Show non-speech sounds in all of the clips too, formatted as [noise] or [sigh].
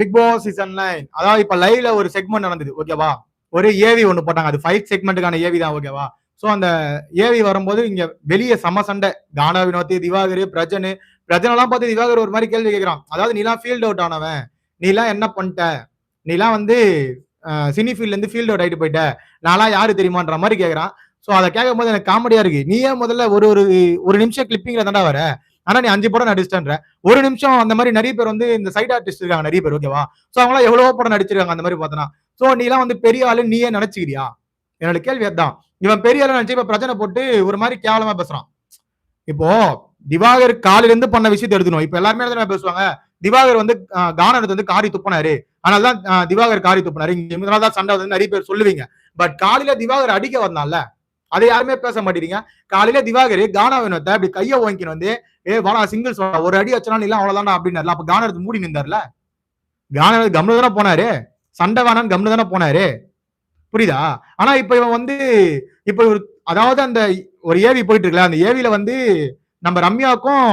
Big Boss season nine அதாவது இப்ப லைவ்ல ஒரு செக்மெண்ட் நடந்தது ஓகேவா ஒரு ஏவி ஒன்று போட்டாங்க. அது ஃபைவ் செக்மெண்ட்டுக்கான ஏவி தான் ஓகேவா ஸோ அந்த ஏவி வரும்போது இங்க வெளியே சம சண்டை. கானா வினோத்தி திவாகர் பிரஜனு. பிரஜனெல்லாம் பார்த்து திவாகர் ஒரு மாதிரி கேள்வி கேட்கிறான். அதாவது நீலாம் ஃபீல்ட் அவுட் ஆனவன். நீலாம் என்ன பண்ணிட்ட நீலாம் வந்து சினி ஃபீல்ட்ல இருந்து ஃபீல்ட் அவுட் ஆகிட்டு போயிட்ட. நான்லாம் யாரு தெரியுமான்ற மாதிரி கேட்குறான். ஸோ அதை கேட்கும் போது எனக்கு காமெடியா இருக்கு. நீயே முதல்ல ஒரு ஒரு ஒரு நிமிஷம் கிளிப்பிங்ல தாண்டா வர? ஆனா நீ அஞ்சு படம் நடிச்சிட்டன்ற. ஒரு நிமிஷம் அந்த மாதிரி நிறைய பேர் வந்து இந்த சைட் ஆர்டிஸ்ட் இருக்காங்க நிறைய பேர் ஓகேவா சோ அவங்களாம் எவ்வளவோ படம் நடிச்சிருக்காங்க அந்த மாதிரி பார்த்தனா சோ நீ எல்லாம் வந்து பெரிய ஆளு நீயே நினைச்சுக்கிறியா? என்னோட கேள்வி அதான் இவன் பெரிய ஆளு நினைச்சு இப்ப பிரச்சனை போட்டு ஒரு மாதிரி கேவலமா பேசுறான். இப்போ திவாகர் காலையில இருந்து பண்ண விஷயத்தை எடுத்துணும் இப்ப எல்லாருமே என்ன பேசுவாங்க? திவாகர் வந்து கானத்தை வந்து காரி துப்பினாரு. அதனாலதான் தான் திவாகர் காரி துப்பினாரு. இங்க இதனாலதான் சண்டை வந்து நிறைய பேர் சொல்லுவீங்க. பட் காலையில திவாகர் அடிக்க வந்தான்ல. அதை யாருமே பேச மாட்டேறீங்க காலையில திவாகர் கானா வினோத்தை அப்படி கையை வாங்கின்னு வந்து ஏ வாடா சிங்கிள்ஸ் ஒரு அடி வச்சனாலும் இல்ல அவ்வளவுதான்டா அப்படின்னாருல அப்ப கானா எடுத்து மூடி நின்றார்ல. கானா கம்னு தானே போனாரு. சண்டை வேணான்னு கம்னு தானே போனாரு. புரியுதா? ஆனா இப்ப இவன் வந்து இப்ப ஒரு அதாவது அந்த ஒரு ஏவி போயிட்டு இருக்கல அந்த ஏவியில வந்து நம்ம ரம்யாவுக்கும்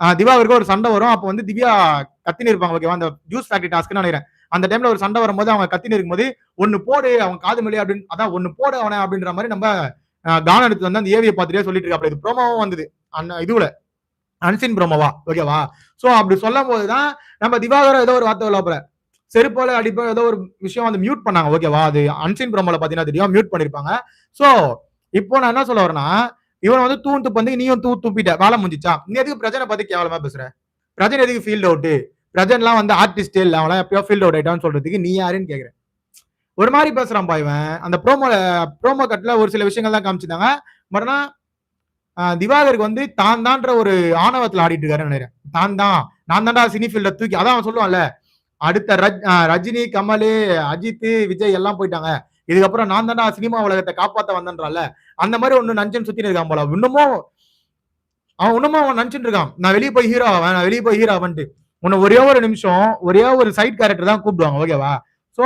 ஆஹ், திவாகருக்கும் ஒரு சண்டை வரும். அப்ப வந்து திவ்யா கத்தினு இருப்பாங்க ஓகேவா? அந்த ஜூஸ் ஃபேக்டரி டாஸ்க்னு நினைக்கிறேன். அந்த டைம்ல ஒரு சண்டை வரும்போது அவங்க கத்தினு இருக்கும்போது ஒன்னு போடு அவன் காது மேலே அப்படின்னு அதான் ஒன்னு போடு அவனை அப்படின்ற மாதிரி நம்ம கானம் எடுத்து வந்து அந்த ஏவியை பார்த்துட்டே சொல்லிட்டு இருக்காப்ல. இது ப்ரோமோவும் வந்தது. அந்த இதுல அன்சின் ப்ரோமோவா ஓகேவா சோ அப்படி சொல்லும் போதுதான் நம்ம திவாகரம் ஏதோ ஒரு வார்த்தை விளாப்புற செருப்போல அடிப்போ ஏதோ ஒரு விஷயம் வந்து மியூட் பண்ணாங்க ஓகேவா அது அன்சின் ப்ரோமோல பாத்தீங்கன்னா தெரியும் மியூட் பண்ணிருப்பாங்க. சோ இப்போ நான் என்ன சொல்ல வரேன்னா இவன் வந்து தூண் துப்பு வந்து நீயும் தூ துப்பிட்ட. வேலை முடிஞ்சிச்சா? நீ எதுக்கு பிரஜனை பத்தி கேவலமா பேசுற? பிரஜன் எதுக்கு ஃபீல்ட் அவுட் பிரஜன்லாம் வந்து ஆர்டிஸ்ட் இல்லை அவன்லாம் எப்பயோ ஃபீல்ட் அவுட் ஆயிட்டான்னு சொல்றதுக்கு நீ யாருன்னு கேட்குறேன் ஒரு மாதிரி பேசுறான் பா இவன். அந்த ப்ரோமோ ப்ரோமோ கட்ல ஒரு சில விஷயங்கள் தான் காமிச்சிருந்தாங்க. பட் ஆனா திவாகருக்கு வந்து தான் தான்ற ஒரு ஆணவத்துல ஆடிட்டு இருக்காரு நினைக்கிறேன். தான் தான். நான் தான்டா சினி ஃபீல்ட தூக்கி அதான் அவன் சொல்லுவான்ல அடுத்த ரஜ் ரஜினி கமல் அஜித் விஜய் எல்லாம் போயிட்டாங்க. இதுக்கப்புறம் நான் தான்டா சினிமா உலகத்தை காப்பாத்த வந்தேன்றால அந்த மாதிரி ஒன்னு நஞ்சன் சுத்தி இருக்கான் போல. இன்னமும் அவன் இன்னமும் அவன் நினைச்சிட்டு இருக்கான். நான் வெளியே போய் ஹீரோ ஆவேன் நான் வெளியே போய் ஹீரோ ஆவன்ட்டு. உன்னை ஒரே ஒரு நிமிஷம் ஒரே ஒரு சைட் கேரக்டர் தான் கூப்பிடுவாங்க ஓகேவா சோ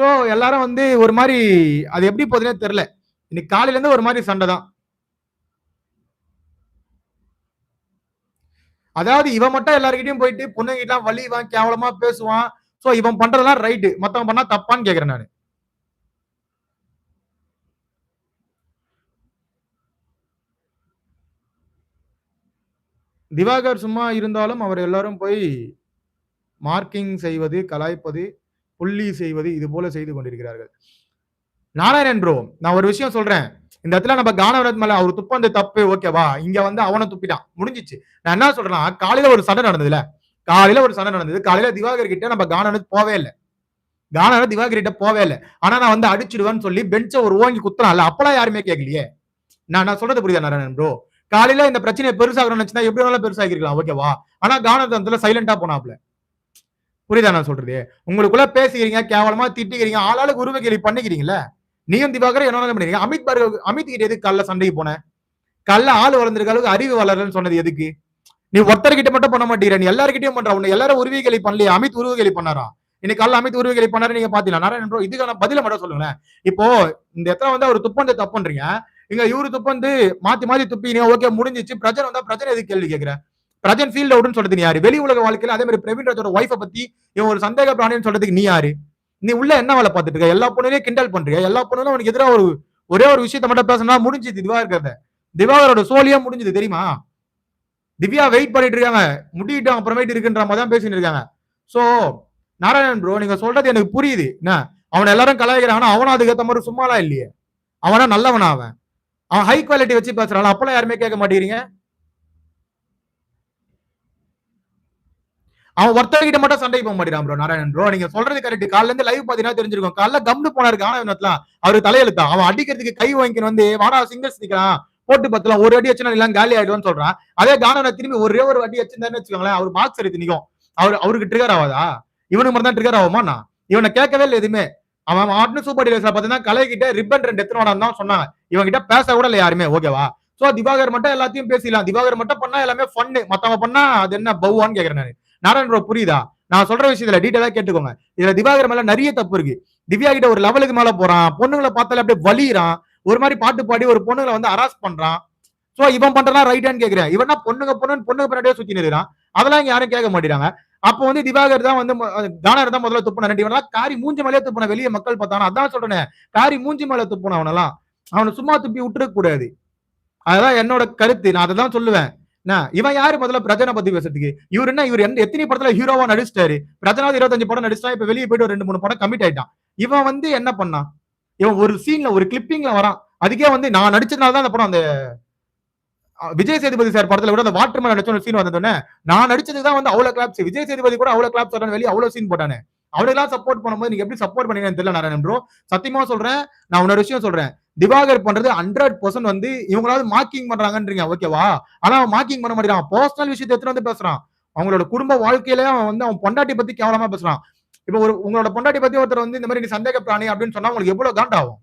ஸோ எல்லாரும் வந்து ஒரு மாதிரி அது எப்படி போகுதுன்னே தெரில இன்னைக்கு காலையில இருந்து ஒரு மாதிரி சண்டை தான். அதாவது இவன் மட்டும் எல்லாருக்கிட்டையும் போயிட்டு பொண்ணுங்கிட்டலாம் வலிவான் கேவலமா பேசுவான். சோ இவன் பண்றதெல்லாம் ரைட்டு மற்றவன் பண்ணா தப்பான்னு கேக்குறேன் நான். திவாகர் சும்மா இருந்தாலும் அவர் எல்லாரும் போய் மார்க்கிங் செய்வது கலாய்ப்பது புள்ளி செய்வது இது போல செய்து கொண்டிருக்கிறார்கள். நாராயணன் ப்ரோ நான் ஒரு விஷயம் சொல்றேன். இந்த இடத்துல நம்ம கானவரத் மேல அவர் துப்பந்து தப்பு ஓகேவா இங்க வந்து அவனை துப்பிட்டான். முடிஞ்சிச்சு. நான் என்ன சொல்றேன்னா காலையில ஒரு சண்டை நடந்ததுல காலையில ஒரு சண்டை நடந்தது. காலையில திவாகர் கிட்ட நம்ம கானவரத் போவே இல்லை. கானவரத் திவாகர் கிட்ட போவே இல்லை. ஆனா நான் வந்து அடிச்சிடுவேன்னு சொல்லி பெஞ்சை ஒரு ஓங்கி குத்துறான்ல அப்பெல்லாம் யாருமே கேட்கலையே. நான் நான் சொல்றது புரியுதா நாராயணன் ப்ரோ காலையில இந்த பிரச்சனையை பெருசாகணும்னு நினைச்சுன்னா எப்படி வேணாலும் பெருசாகிருக்கலாம் ஓகேவா ஆனா கானவரத்துல சைலண்டா போனாப்ல புரியுதா நான் சொல்றது? உங்களுக்குள்ள பேசிக்கிறீங்க கேவலமா திட்டிக்கிறீங்க ஆளாளுக்கு உருவ கேள்வி பண்ணிக்கிறீங்களா நீயும் திவாகர் என்ன பண்ணுறீங்க அமித் பாரு அமித் கிட்ட எதுக்கு கல்ல சண்டைக்கு போனேன் கல்ல ஆள் வளர்ந்துருக்க அளவுக்கு அறிவு வளரன்னு சொன்னது எதுக்கு? நீ ஒருத்தர்கிட்ட மட்டும் பண்ண மாட்டேங்கிற நீ எல்லாருக்கிட்டையும் பண்ற உன்னை எல்லாரும் உருவி கேள்வி பண்ணலையா அமித் உருவ கேள்வி பண்ணாரா? இன்னைக்கு கல்ல அமித் உருவ கேள்வி பண்ணாரு நீங்க பாத்தீங்களா? நாராயணன் bro, இதுக்கான பதில மட்டும் சொல்லுங்களேன். இப்போ இந்த இடத்துல வந்து அவர் துப்பந்து தப்புன்றீங்க. இங்க இவரு துப்பந்து மாத்தி மாத்தி துப்பிங்க. ஓகே முடிஞ்சிச்சு. பிரச்சனை வந்தா பிரச்சனை எதுக்கு கேள்வி கேட்கிறேன் பிரஜன் ஃபீல்ட் அவுட்னு சொல்றது நீ யாரு? வெளி உலக வாழ்க்கையில அதே மாதிரி பிரவீன் ராஜோட ஒய்ஃபை பத்தி இவன் ஒரு சந்தேக பிராணின்னு சொல்றதுக்கு நீ யாரு? நீ உள்ள என்ன வேலை பார்த்துட்டு இருக்க? எல்லா பொண்ணுலையும் கிண்டல் பண்றியா? எல்லா பொண்ணுலும் உனக்கு எதிராக ஒரு ஒரே ஒரு விஷயத்த மட்டும் பேசினா முடிஞ்சுது இருக்கிறத. திவாகரோட சோழியா முடிஞ்சது தெரியுமா? திவ்யா வெயிட் பண்ணிட்டு இருக்காங்க. முடியிட்டோம் அப்புறமேட்டு இருக்குன்ற மாதிரி தான் பேசிட்டு இருக்காங்க. ஸோ நாராயணன் ப்ரோ நீங்க சொல்றது எனக்கு புரியுது. என்ன? அவனை எல்லாரும் கலாய்க்கிறான் அவனும் அதுக்கேற்ற மாதிரி சும்மாலாம் இல்லையே. அவனா நல்லவனா அவன்? அவன் ஹை குவாலிட்டி வச்சு பேசுறான். அப்பெல்லாம் யாருமே கேட்க மாட்டேங்கிறீங்க? அவன் ஒருத்தர்கிட்ட மட்டும் சண்டை போக மாட்டான் ப்ரோ நாராயணன் ப்ரோ நீங்க சொல்றது கரெக்ட் காலைல இருந்து லைவ் பாத்தீங்கன்னா தெரிஞ்சிருக்கும். காலைல கம்னு போனாரு காணவனத்துல அவரு தலையெழுத்தா அவன் அடிக்கிறதுக்கு கை வாங்கின்னு வந்து வாடா சிங்கிள்ஸ் நிக்கிறான். போட்டு பத்தலாம் ஒரு அடி வச்சுனா எல்லாம் காலி ஆயிடுவான்னு சொல்றான். அதே கானவனை திரும்பி ஒரே ஒரு அடி வச்சிருந்தாருன்னு வச்சுக்கோங்களேன் அவர் பாக்ஸ் எடுத்து நிக்கும். அவர் அவருக்கு ட்ரிகர் ஆகாதா இவனுக்கு மட்டும் தான் ட்ரிகர் ஆகுமா நான்? இவனை கேட்கவே இல்லை எதுவுமே. அவன் ஆட்னு சூப்பர் டீலர்ஸ்ல பாத்தீங்கன்னா கலைகிட்ட ரிப்பன் ரெண்டு எத்தனோட தான் சொன்னாங்க. இவங்க கிட்ட பேச கூட இல்லை யாருமே ஓகேவா சோ திவாகர் மட்டும் எல்லாத்தையும் பேசிடலாம். திவாகர் மட்டும் பண்ணா எல்லாமே ஃபன்னு மத்தவங்க பண்ணா அது என்ன பவுவான்னு கேக்குறேன் நானு. நாராயண் ப்ரோ புரியுதா? நான் சொல்ற விஷயத்துல டீட்டெயிலா கேட்டுக்கோங்க. இதுல திவாகர் மேல நிறைய தப்பு இருக்கு. திவ்யா கிட்ட ஒரு லெவலுக்கு மேல போறான். பொண்ணுங்களை பார்த்தாலே அப்படியே வலிறான். ஒரு மாதிரி பாட்டு பாடி ஒரு பொண்ணுங்களை வந்து அராஸ் பண்றான். சோ இவன் பண்றதா ரைட்டான்னு கேக்குறேன். இவன் பொண்ணுங்க பொண்ணு பொண்ணுங்க பின்னாடியே சுத்தி நிற்கிறான். அதெல்லாம் இங்க யாரும் கேட்க மாட்டேறாங்க அப்போ வந்து திவாகர் தான் வந்து தானர் தான் முதல்ல துப்புனா ரெண்டு இவனா காரி மூஞ்சி மேலே துப்புன வெளியே மக்கள் பார்த்தானா? அதான் சொல்றேன். காரி மூஞ்சி மேல துப்புன அவனெல்லாம் அவனை சும்மா துப்பி விட்டுற கூடாது அதுதான் என்னோட கருத்து. நான் அதை தான் சொல்லுவேன். இவன் யாரு முதல்ல பிரஜனை பத்தி பேசுறதுக்கு? இவர் என்ன இவர் எத்தனை படத்துல ஹீரோவா நடிச்சிட்டாரு? பிரஜனாவது இருபத்தஞ்சு படம் நடிச்சிட்டா இப்ப வெளியே போயிட்டு ஒரு ரெண்டு மூணு படம் கமிட் ஆயிட்டான். இவன் வந்து என்ன பண்ணான்? இவன் ஒரு சீன்ல ஒரு கிளிப்பிங்ல வரான். அதுக்கே வந்து நான் நடிச்சதுனால தான் அந்த படம் அந்த விஜய் சேதுபதி சார் படத்துல கூட அந்த வாட்டர் மேல நடிச்ச ஒரு சீன் வந்ததுன்னு நான் நடிச்சது தான் வந்து அவ்வளவு கிளாப்ஸ் விஜய் சேதுபதி கூட அவ்வளவு கிளாப்ஸ் வரான்னு வெளியே அவ்வளவு சீன் போட்டானே. அவரெல்லாம் சப்போர்ட் பண்ணும்போது நீங்க எப்படி சப்போர்ட் பண்ணீங்கன்னு தெரியல நாராயணன் ப்ரோ சத்தியமா சொல்றேன் நான் உன்னோட விஷயம் சொல்றேன். திவாகர் பண்றது ஹண்ட்ரட் பர்சன்ட் வந்து இவங்களாவது மார்க்கிங் பண்றாங்கன்றீங்க ஓகேவா ஆனா அவன் மார்க்கிங் பண்ண மாட்டேங்கிறான். பர்சனல் விஷயத்தை எடுத்துட்டு வந்து பேசுறான். அவங்களோட குடும்ப வாழ்க்கையில அவன் வந்து அவன் பொண்டாட்டி பத்தி கேவலமா பேசுறான். இப்ப ஒரு உங்களோட பொண்டாட்டி பத்தி ஒருத்தர் வந்து இந்த மாதிரி நீ சந்தேக பிராணி அப்படின்னு சொன்னா உங்களுக்கு எவ்வளவு காண்டாகும்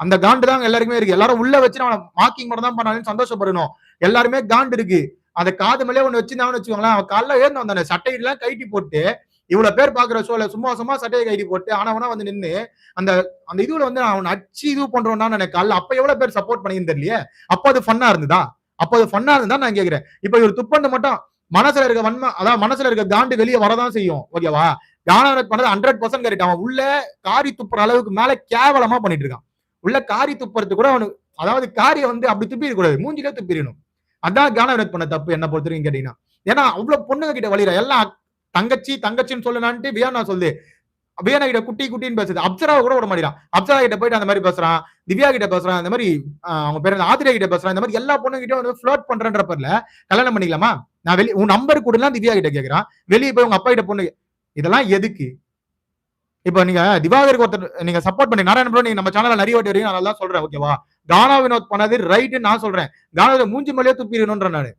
அந்த காண்டு தான் எல்லாருக்குமே இருக்கு. எல்லாரும் உள்ள வச்சு அவனை மார்க்கிங் மட்டும் தான் பண்ணாலும் சந்தோஷப்படணும். எல்லாருமே காண்டு இருக்கு. அந்த காது மேலே ஒண்ணு வச்சிருந்தாங்கன்னு வச்சுக்கோங்களேன் அவன் காலைல ஏந்து வந்தானே. சட்டையெல்லாம் கைட்டி போட்டு இவ்வளவு பேர் பாக்குற ஷோல சும்மா சும்மா சட்டையை கைடி போட்டு ஆனவனா வந்து நின்று அந்த அந்த இதுல வந்து அவன் அச்சு இது பண்றோம்னா எனக்கு அல்ல அப்ப எவ்வளவு பேர் சப்போர்ட் பண்ணியிருந்தேன் தெரியலையே? அப்ப அது ஃபன்னா இருந்ததா? அப்ப அது ஃபன்னா இருந்தா நான் கேக்குறேன். இப்ப இவர் துப்பண்டு மட்டும் மனசுல இருக்க வன்மை அதாவது மனசுல இருக்க காண்டு வெளியே வரதான் செய்யும் ஓகேவா கானவரத் பண்ணது ஹண்ட்ரட் பர்சன்ட் கரெக்ட் அவன் உள்ள காரி துப்புற அளவுக்கு மேல கேவலமா பண்ணிட்டு இருக்கான். உள்ள காரி துப்புறது கூட அவனு அதாவது காரியை வந்து அப்படி துப்பிட கூடாது. மூஞ்சிலே துப்பிடணும். அதான் கானவரத் பண்ண தப்பு என்ன பொறுத்த வரைக்கும் கேட்டீங்கன்னா. ஏன்னா அவ்வளவு பொண்ணுங்க கிட்ட வழியிற எல்லாம் தங்கச்சி தங்கச்சின்னு சொல்லுனான்ட்டு வியானா சொல்லு வியானா கிட்ட குட்டி குட்டின்னு பேசுது. அப்சரா கூட விட மாட்டேறான் அப்சரா கிட்ட போயிட்டு அந்த மாதிரி பேசுறான். திவ்யா கிட்ட பேசுறான். இந்த மாதிரி அவங்க பேர் ஆதிரியா கிட்ட பேசுறான். இந்த மாதிரி எல்லா பொண்ணுகிட்ட வந்து ஃபிளோட் பண்றன்ற பேர்ல கல்யாணம் பண்ணிக்கலாமா? நான் வெளியே உன் நம்பர் கூட திவ்யா கிட்ட கேட்கிறான் வெளியே போய் உங்க அப்பா கிட்ட பொண்ணு இதெல்லாம் எதுக்கு? இப்போ நீங்க திவாகருக்கு ஒருத்தர் நீங்க சப்போர்ட் பண்ணி நாராயண ப்ரோ நீங்க நம்ம சேனல்ல நிறைய வாட்டி வரீங்க. நான் சொல்றேன் ஓகேவா கானா வினோத் பண்ணது ரைட்டு நான் சொல்றேன். கானா மூஞ்சி மலையை துப்பிடணும்ன்ற நான்.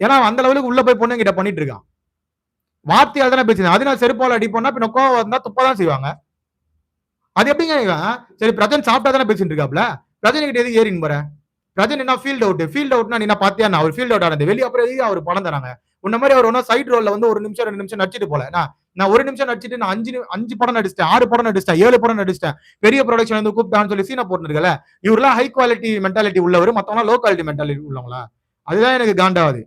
ஏன்னா அந்த லெவலுக்கு உள்ள போய் பொண்ணு கிட்ட பண்ணிட்டு இருக்கான். வார்த்தையால் தானே பேசுது அது நான் செருப்பால் அடிப்போம்னா இப்போ கோவம் வந்தா துப்பதான் செய்வாங்க. அது எப்படிங்க சரி பிரஜன் சாப்பிட்டா தானே பேசிட்டு இருக்காப்ல? பிரஜன் கிட்ட எதுக்கு ஏறின்னு போற? பிரஜன் என்ன ஃபீல்ட் அவுட் ஃபீல்ட் அவுட்னா நீ பாத்தியா நான் அவர் ஃபீல்ட் அவுட் ஆனது வெளியே அப்புறம் எதுக்கு அவர் பணம் தராங்க? உன்ன மாதிரி அவர் ஒன்றும் சைட் ரோல்ல வந்து ஒரு நிமிஷம் ரெண்டு நிமிஷம் நடிச்சிட்டு போல. நான் நான் ஒரு நிமிஷம் நடிச்சிட்டு நான் அஞ்சு அஞ்சு படம் நடிச்சிட்டேன். ஆறு படம் நடிச்சிட்டேன். ஏழு படம் நடிச்சிட்டேன். பெரிய ப்ரொடக்ஷன் வந்து கூப்பிட்டான்னு சொல்லி சீனா போட்டுருக்கல இவரெல்லாம் ஹை குவாலிட்டி மென்டாலிட்டி உள்ளவர். மற்றவங்க லோ குவாலிட்டி மென்டாலிட்டி உள்ளவங்களா? அதுதான் எனக்கு காண்டாவது.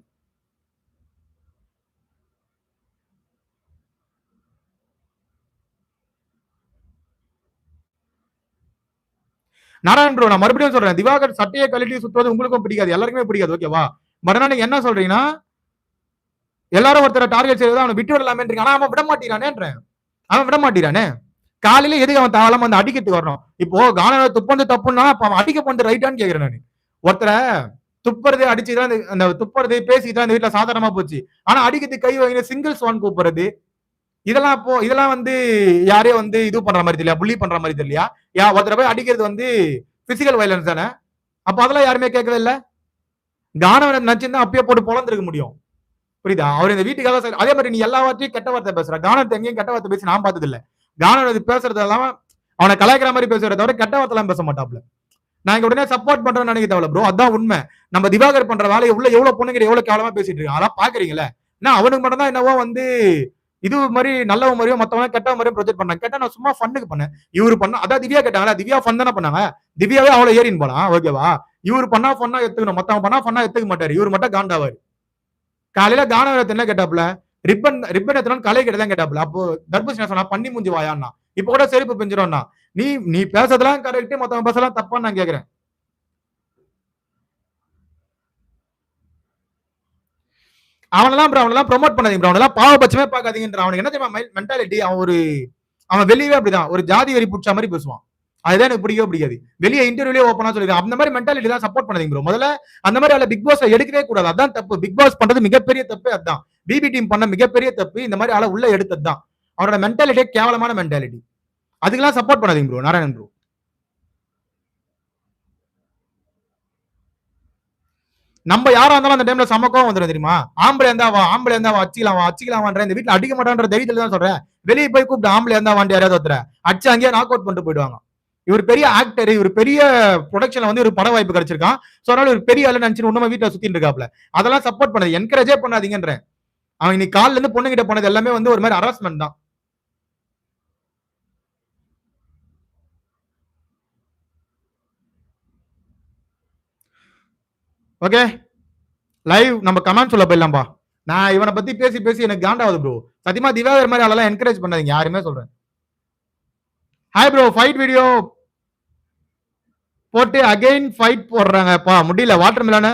நாராயண் ப்ரோ நான் மறுபடியும் சொல்றேன். திவாகர் சட்டையை கழட்டி சுத்துவது உங்களுக்கும் பிடிக்காது எல்லாருக்குமே பிடிக்காது ஓகேவா பட் நீங்க என்ன சொல்றீங்கன்னா எல்லாரும் ஒருத்தர டார்கெட் செய்வது அவனை விட்டு விடலாமே ஆனா அவன் விட மாட்டேறானேன்றேன் அவன் விட மாட்டேறானே காலையில எதுக்கு அவன் தாவலம் வந்து அடிக்கிறதுக்கு வரணும்? இப்போ கான துப்பந்து தப்புன்னா அப்ப அவன் அடிக்க போனது ரைட்டான்னு கேக்குறேன் நான். ஒருத்தரை துப்புறது அடிச்சுதான் அந்த துப்புறது பேசிட்டு அந்த வீட்டுல சாதாரணமா போச்சு. ஆனா அடிக்கிறது கை வாங்கின சிங்கிள்ஸ் ஒன் கூப்பிடுறது இதெல்லாம் இப்போ இதெல்லாம் வந்து யாரையும் வந்து இது பண்ற மாதிரி தெரியல புள்ளி பண்ற மாதிரி தெரியலையா? யா ஒருத்தர போய் அடிக்கிறது வந்து பிசிக்கல் வயலன்ஸ் தானே? அப்ப அதெல்லாம் யாருமே கேட்கவே இல்லை. கானவன் நச்சுன்னா அப்பயே போட்டு பொழந்திருக்க முடியும். புரியுதா? அவர் இந்த வீட்டுக்காக அதே மாதிரி நீ எல்லா வார்த்தையும் கெட்ட வார்த்தை பேசுற. கானத்தை எங்கேயும் கெட்ட வார்த்தை பேசி நான் பார்த்தது இல்ல கானவன் பேசுறது எல்லாம் அவனை கலாய்க்கிற மாதிரி பேசுறத தவிர கெட்ட வார்த்தை எல்லாம் பேச மாட்டாப்ல நான் இங்க உடனே சப்போர்ட் பண்றேன்னு நினைக்க தேவை ப்ரோ அதான் உண்மை. நம்ம திவாகர் பண்ற வேலையை உள்ள எவ்வளவு பொண்ணுங்க எவ்வளவு கேவலமா பேசிட்டு இருக்காங்க? அதெல்லாம் பாக்குறீங்களே நான் அவனுக்கு மட்டும் தான் என்னவோ வந்து இது மாதிரி நல்ல மாதிரியோ மத்தவங்க கெட்ட மாதிரியும் ப்ரொஜெக்ட் பண்ணாங்க. கேட்டா நான் சும்மா ஃபண்ணுக்கு பண்ணேன். இவரு பண்ணா அதான் திவ்யா கேட்டாங்களா திவ்யா ஃபன் தானே பண்ணாங்க? திவ்யாவே அவ்வளவு ஏறின்னு போலாம் ஓகேவா இவரு பண்ணா ஃபன்னா எடுத்துக்கணும் மத்தவங்க பண்ணா ஃபன்னா எடுத்துக்க மாட்டாரு. இவர் மட்டும் காண்டாவாரு. காலையில கானவரத்து என்ன கேட்டாப்ல ரிப்பன் ரிப்பன் எத்தனை கலை கிட்ட தான் கேட்டாப்ல அப்போ தர்பூசணி சொன்னா பண்ணி மூஞ்சி வாயான்னா. இப்ப கூட செருப்பு பிஞ்சிரும்னா. நீ நீ பேசுறதுலாம் கரெக்ட் மத்தவங்க பேசலாம் தப்பான்னு நான் கேக்குறேன். அவனெல்லாம் ப்ரோ அவனெல்லாம் ப்ரொமோட் பண்ணாதீங்க ப்ரோ அவனெல்லாம் பாவபட்சமே பார்க்காதீங்கன்ற அவனுக்கு என்ன தெரியுமா மென்டாலிட்டி அவன் ஒரு அவன் வெளியவே அப்படிதான். ஒரு ஜாதி வரி பிடிச்ச மாதிரி பேசுவான். அதுதான் எனக்கு பிடிக்கவே பிடிக்காது. வெளியே இன்டர்வியூலே ஓப்பனா சொல்லிடுறேன் அந்த மாதிரி மென்டாலிட்டி தான் சப்போர்ட் பண்ணாதீங்க ப்ரோ முதல்ல அந்த மாதிரி அவளை பிக் பாஸ் எடுக்கவே கூடாது. அதான் தப்பு. பிக் பாஸ் பண்றது மிகப்பெரிய தப்பு அதான். பிபி டீம் பண்ண மிகப்பெரிய தப்பு இந்த மாதிரி ஆளை உள்ள எடுத்தது தான் அவனோட மென்டாலிட்டியே கேவலமான மென்டாலிட்டி அதுக்கெல்லாம் சப்போர்ட் பண்ணாதீங்க ப்ரோ நாராயணன் ப்ரோ நம்ம யாரா இருந்தாலும் அந்த டைம்ல சமக்கம் வந்துடும் தெரியுமா? ஆம்பளை இருந்தாவா ஆம்பளை இருந்தாவா அச்சிக்கலாம் வா இந்த வீட்டுல அடிக்க மாட்டான்ற தைரியத்துல தான் சொல்றேன். வெளியே போய் கூப்பிட்டு ஆம்பளை இருந்தா வாண்டி யாராவது ஒருத்தர. அச்சு அங்கேயே நாக் அவுட் பண்ணிட்டு போயிடுவாங்க. இவர் பெரிய ஆக்டர் இவர் பெரிய ப்ரொடக்ஷன்ல வந்து ஒரு பட வாய்ப்பு கிடைச்சிருக்கான். ஸோ அதனால ஒரு பெரிய ஆளு நினைச்சு உண்மை வீட்டுல சுத்திட்டு இருக்காப்ல அதெல்லாம் சப்போர்ட் பண்ணது என்கரேஜே பண்ணாதீங்கன்றேன். அவன் இன்னைக்கு காலில இருந்து பொண்ணுகிட்ட போனது எல்லாமே வந்து ஒரு மாதிரி ஹராஸ்மெண்ட் தான். ஓகே லைவ் நம்ம கமெண்ட் சொல்ல போயிடலாம்பா. நான் இவனை பத்தி பேசி பேசி எனக்கு காண்டாவது ப்ரோ சத்தியமா திவாகர் மாதிரி ஆளெல்லாம் என்கரேஜ் பண்ணாதீங்க. யாருமே சொல்றேன். ஹாய் ப்ரோ ஃபைட் வீடியோ போட்டு அகைன் ஃபைட் போடுறாங்கப்பா. முடியல. வாட்டர் மிலான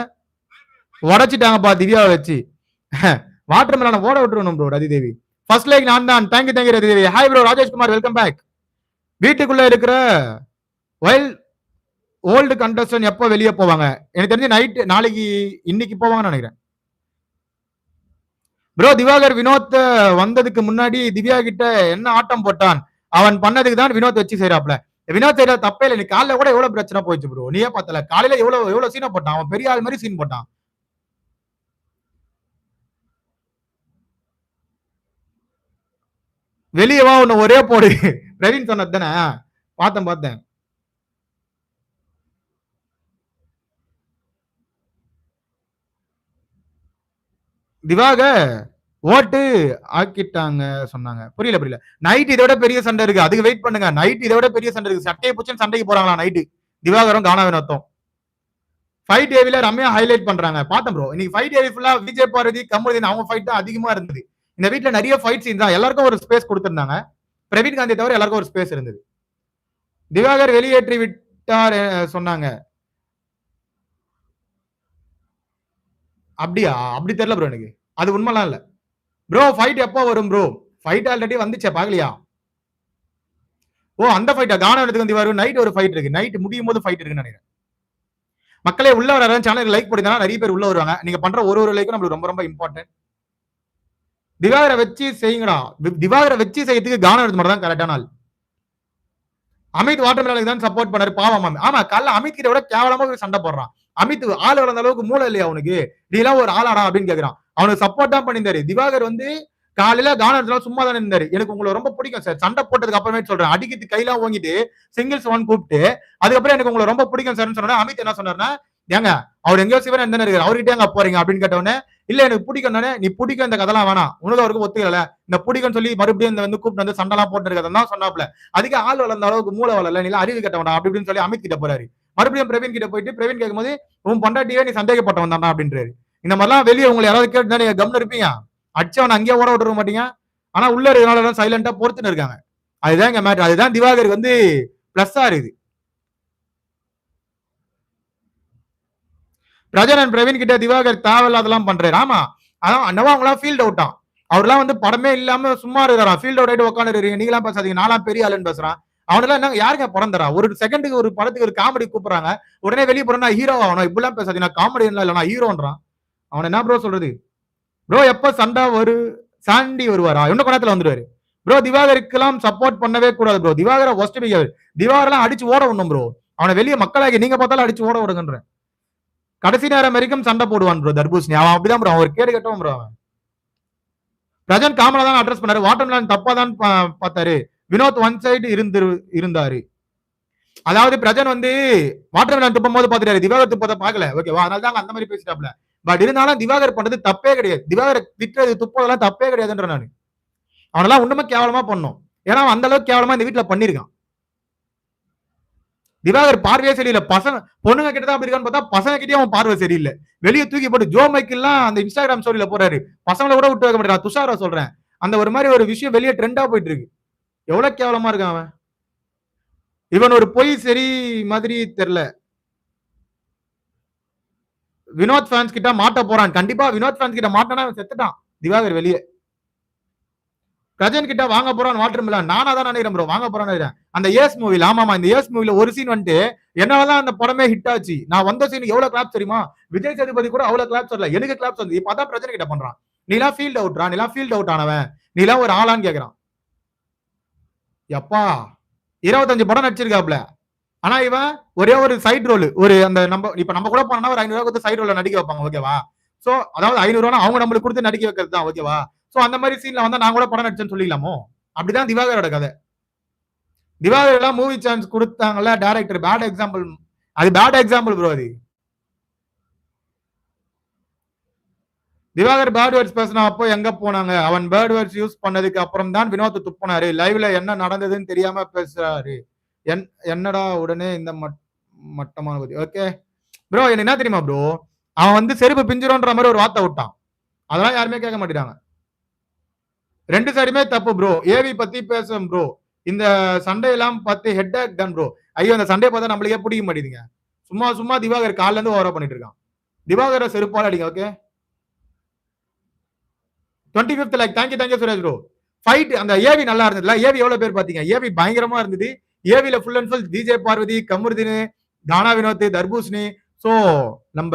உடச்சிட்டாங்கப்பா திவ்யாவை வச்சு. [laughs] வாட்டர் மிலான ஓட விட்டுருணும் ப்ரோ ரதிதேவி ஃபர்ஸ்ட் லைக் நான் தான். Thank you thank you Rathidevi hi bro Rajesh Kumar welcome back வீட்டுக்குள்ள இருக்கிற வைல் ஓல்டு கண்டஸ்டன் எப்போ வெளியே போவாங்க? எனக்கு தெரிஞ்சு நைட் நாளைக்கு இன்னைக்கு போவாங்கன்னு நினைக்கிறேன். ப்ரோ திவாகர் வினோத் வந்ததுக்கு முன்னாடி திவ்யா கிட்ட என்ன ஆட்டம் போட்டான்? அவன் பண்ணதுக்கு தான் வினோத் வச்சு செய்யறாப்ல வினோத் செய்யற தப்பே இல்லை. நீ காலைல கூட எவ்வளவு பிரச்சனை போயிடுச்சு ப்ரோ நீயே பார்த்தல காலையில எவ்வளவு எவ்வளவு சீனை போட்டான்? அவன் பெரிய ஆள் மாதிரி சீன் போட்டான். வெளியவா உன்னை ஒரே போடு. பிரவீன் சொன்னது தானே பார்த்தேன் பார்த்தேன். திவாக ஓட்டு ஆக்கிட்டாங்க சொன்னாங்க. புரியல புரியல. நைட் இதோட பெரிய சண்டை இருக்கு. அதுக்கு வெயிட் பண்ணுங்க. நைட் இதோட பெரிய சண்டை இருக்கு. சட்டையை பிடிச்சு சண்டைக்கு போறாங்களா நைட்டு திவாகரம் காணா வினோத்தம் ஃபைட் ஏவில ரம்யா ஹைலைட் பண்றாங்க. பார்த்தேன் ப்ரோ இன்னைக்கு ஃபைட் ஏவி ஃபுல்லா விஜய் பாரதி கமருதீன் அவங்க ஃபைட் தான் அதிகமா இருந்தது. இந்த வீட்டுல நிறைய ஃபைட் சீன் தான். எல்லாருக்கும் ஒரு ஸ்பேஸ் கொடுத்திருந்தாங்க. பிரவீன் காந்தி தவிர எல்லாருக்கும் ஒரு ஸ்பேஸ் இருந்தது. திவாகர் வெளியேற்றி விட்டார் சொன்னாங்க. அப்படியா? அப்படி தெரியல ப்ரோ எனக்கு. அது உண்மைலாம் இல்ல. ப்ரோ ஃபைட் எப்போ வரும் ப்ரோ ஃபைட் ஆல்ரெடி வந்துச்சே பாக்கலையா ஓ அந்த ஃபைட்டா கானம் எடுத்துக்கு வந்து வரும் நைட் ஒரு ஃபைட் இருக்கு. நைட் முடியும் போது ஃபைட் இருக்குன்னு நினைக்கிறேன். மக்களே உள்ள வர சேனல் லைக் போட்டீங்கன்னா நிறைய பேர் உள்ள வருவாங்க. நீங்க பண்ற ஒரு ஒரு லைக்கும் நம்மளுக்கு ரொம்ப ரொம்ப இம்பார்ட்டன்ட் திவாகரை வச்சு செய்யுங்கடா. திவாகரை வச்சு செய்யறதுக்கு கானம் எடுத்து மட்டும் தான் கரெக்டான ஆள். அமித் வாட்டர் தான் சப்போர்ட் பண்ணாரு. பாவம் ஆமா காலைல அமித் கிட்ட விட கேவலமா போய் சண்டை போடுறான். அமித் ஆள் வளர்ந்த அளவுக்கு மூளை இல்லையா அவனுக்கு? நீ எல்லாம் ஒரு ஆளாடா அப்படின்னு கேக்குறான். அவனுக்கு சப்போர்ட் தான் பண்ணியிருந்தாரு. திவாகர் வந்து காலையில கானத்துல சும்மா தானே இருந்தாரு. எனக்கு உங்களை ரொம்ப பிடிக்கும் சார் சண்டை போட்டதுக்கு அப்புறமே சொல்றேன். அடிக்கிறது கையெல்லாம் வாங்கிட்டு சிங்கிள்ஸ் ஒன் கூப்பிட்டு அதுக்கப்புறம் எனக்கு உங்களை ரொம்ப பிடிக்கும் சார்னு சொன்னா அமித் என்ன சொன்னார்னா ஏங்க அவர் எங்கேயோ சிவன் என்ன இருக்காரு. அவர்கிட்ட எங்க போறீங்க அப்படின்னு கேட்டவொடனே இல்ல எனக்கு பிடிக்கும் நீ பிடிக்கும் இந்த கதெல்லாம் வேணாம். உனக்கு அவருக்கு ஒத்துக்கல இந்த பிடிக்கும் சொல்லி மறுபடியும் இந்த வந்து கூப்பிட்டு வந்து சண்டைலாம் போட்டு இருக்கதை தான் சொன்னாப்ல அதுக்கு ஆள் வளர்ந்த அளவுக்கு மூளை வளரல. நீ அறிவு கட்ட அப்படி இப்படின்னு சொல்லி அமித் கிட்ட போறாரு. மறுபடியும் பிரவீன் கிட்ட போயிட்டு பிரவீன் கேட்கும்போது உன் பொண்டாட்டியே நீ சந்தேகப்பட்ட தானா அப்படின்றாரு. இந்த மாதிரிலாம் வெளியே உங்களை யாராவது கேட்டு நீங்க கம்னு இருப்பீங்க? அடிச்சவன் அங்கேயே ஓட விட்டுருக்க மாட்டீங்க? ஆனா உள்ள இருக்கிறனால சைலண்டா பொறுத்துன்னு இருக்காங்க. அதுதான் இங்க மேட்ரு அதுதான் திவாகருக்கு வந்து பிளஸ்ஸா இருக்குது. பிரஜன் அண்ட் பிரவீன் கிட்ட திவாகர் தேவையில்லாதெல்லாம் பண்றாரு. ஆமா. அதான் அண்ணவா அவங்களாம் ஃபீல்ட் அவுட்டான் அவர்லாம் வந்து படமே இல்லாம சும்மா இருக்கிறான் ஃபீல்ட் அவுட் ஆயிட்டு உட்காந்துருக்கீங்க நீங்களாம் பேசாதீங்க. நான்லாம் பெரிய ஆளுன்னு பேசுறான். அவனெல்லாம் என்ன யாருங்க பிறந்தரா ஒரு செகண்டுக்கு ஒரு படத்துக்கு ஒரு காமெடி கூப்பிடுறாங்க. உடனே வெளியே போறேன் நான் ஹீரோ ஆகணும். இப்படிலாம் பேசாதீங்க. நான் காமெடி இல்லை நான் ஹீரோன்றான் அவன் என்ன ப்ரோ சொல்றது? ப்ரோ எப்ப சண்டா வரு சாண்டி வருவாரா? இன்னும் கொண்டத்துல வந்துருவாரு ப்ரோ திவாகருக்கெல்லாம் சப்போர்ட் பண்ணவே கூடாது ப்ரோ திவாகரை ஒஸ்ட் பிகர் திவாகரெல்லாம் அடிச்சு ஓட விடணும் ப்ரோ அவனை வெளியே மக்களாகி நீங்க பார்த்தாலும் அடிச்சு ஓட விடுங்கன்றேன். கடைசி நேரம் வரைக்கும் சண்டை போடுவான் ப்ரோ தர்பூசணி. அவன் அப்படிதான் ப்ரோ அவர் கேடு கட்டவன் ப்ரோ அவன். பிரஜன் காமலா தான் அட்ரஸ் பண்ணாரு. வாட்டர்மேலன் தப்பா தான் பா- பார்த்தாரு. வினோத் ஒன் சைடு இருந்து இருந்தாரு. அதாவது பிரஜன் வந்து வாட்டர் வாட்டர்மேலன் துப்பும் போது பாத்துட்டாரு திவாகர் துப்பதை பார்க்கல. ஓகேவா அதனால தான் அந்த மாதிரி பேசிட்டாப்ல. பட் இருந்தாலும் திவாகர் பண்றது தப்பே கிடையாது. திவாகர் திட்டுறது துப்பதெல்லாம் தப்பே கிடையாதுன்ற நான். அவனெல்லாம் ஒண்ணுமே கேவலமா பண்ணும் ஏன்னா அந்த அளவுக்கு கேவலமா இந்த வீட்டுல பண்ணிருக்கான் திவாகர் பார்வையே சரியில்லை. பசங்க பொண்ணுங்க கிட்ட தான் அப்படி இருக்கான்னு பார்த்தா பசங்க கிட்டயே அவன் பார்வை சரியில்லை. வெளியே தூக்கி போட்டு ஜோ மைக்கெல்லாம் அந்த இன்ஸ்டாகிராம் ஸ்டோரியில போறாரு. பசங்களை கூட விட்டு வைக்க மாட்டேன் துஷாரா சொல்றேன். அந்த ஒரு மாதிரி ஒரு விஷயம் வெளியே ட்ரெண்டா போயிட்டு இருக்கு. எவ்வளவு கேவலமா இருக்கான் அவன்? இவன் ஒரு பொய் சரி மாதிரி தெரியல. வினோத் ஃபேன்ஸ் கிட்ட மாட்ட போறான். கண்டிப்பா வினோத் ஃபேன்ஸ் கிட்ட மாட்டானா அவன் செத்துட்டான். திவாகர் வெளியே. கஜன் கிட்ட வாங்க போறான் வாட்டர் மிலான் நானா தான் நினைக்கிறேன் ப்ரோ வாங்க போறான்னு அந்த ஏஸ் மூவில ஆமாமா இந்த ஏஸ் மூவில ஒரு சீன் வந்துட்டு என்னாலதான் அந்த படமே ஹிட் ஆச்சு. நான் வந்த சீன் எவ்வளவு கிளாப் தெரியுமா? விஜய் சேதுபதி கூட அவ்வளவு கிளாப்ஸ் வரல. எனக்கு கிளாப்ஸ் வந்து இப்ப அதான் பிரச்சனை கிட்ட பண்றான். நீலாம் ஃபீல்ட் அவுட்ரா நீலாம் ஃபீல்ட் அவுட் ஆனவன். நீலாம் ஒரு ஆளான்னு கேக்குறான். எப்பா இருபத்தஞ்சு படம் நடிச்சிருக்காப்ல. ஆனா இவன் ஒரே ஒரு சைட் ரோல் ஒரு அந்த நம்ம இப்ப நம்ம கூட போனோம்னா ஒரு ஐநூறு ரூபாய் கொடுத்து சைட் ரோல நடிக்க வைப்பாங்க ஓகேவா சோ அதாவது ஐநூறு ரூபா அவங்க நம்மளுக்கு கொடுத்து நடிக்க வைக்கிறது தான் ஓகேவா சோ அந்த மாதிரி சீன்ல வந்தா நான் கூட படம் நடிச்சேன்னு சொல்லிக்கலாமோ அப்படிதான் திவாகரோட கதை. திவாகர் எல்லாம் மூவி சான்ஸ் கொடுத்தாங்கல்ல டேரக்டர் பேட் எக்ஸாம்பிள் அது பேட் எக்ஸாம்பிள் ப்ரோ அது. திவாகர் பேர்ட் வேர்ட்ஸ் பேசின அப்போ எங்க போனாங்க? அவன் பேர்ட் வேர்ட்ஸ் யூஸ் பண்ணதுக்கு அப்புறம் தான் வினோத் துப்புனாரு. லைவ்ல என்ன நடந்ததுன்னு தெரியாம பேசுறாரு. என் என்னடா உடனே இந்த மட்- மட்டமான பத்தி ஓகே ப்ரோ என்ன தெரியுமா ப்ரோ அவன் வந்து செருப்பு பிஞ்சிரோன்ற மாதிரி ஒரு வார்த்தை விட்டான். அதெல்லாம் யாருமே கேட்க மாட்டேறாங்க ரெண்டு சைடுமே தப்பு ப்ரோ ஏவி பத்தி பேசும் ப்ரோ இந்த சண்டையெல்லாம் பார்த்து ஹெட் ஆக் டன் ப்ரோ ஐயோ அந்த சண்டையை பார்த்தா நம்மளுக்கே பிடிக்க மாட்டேங்குதுங்க. சும்மா சும்மா திவாகர் கால்ல இருந்து ஓவரா பண்ணிட்டு இருக்கான். திவாகர செருப்பால் அடிங்க okay twenty fifth like thank you thank you Suresh bro fight அந்த ஏவி நல்லா இருந்ததுல. ஏவி எவ்வளவு பேர் பாத்தீங்க ஏவி பயங்கரமா இருந்தது. ஏவில full and full DJ Parvathy Kamarudin தானா வினோத் தர்பூசணி சோ நம்ம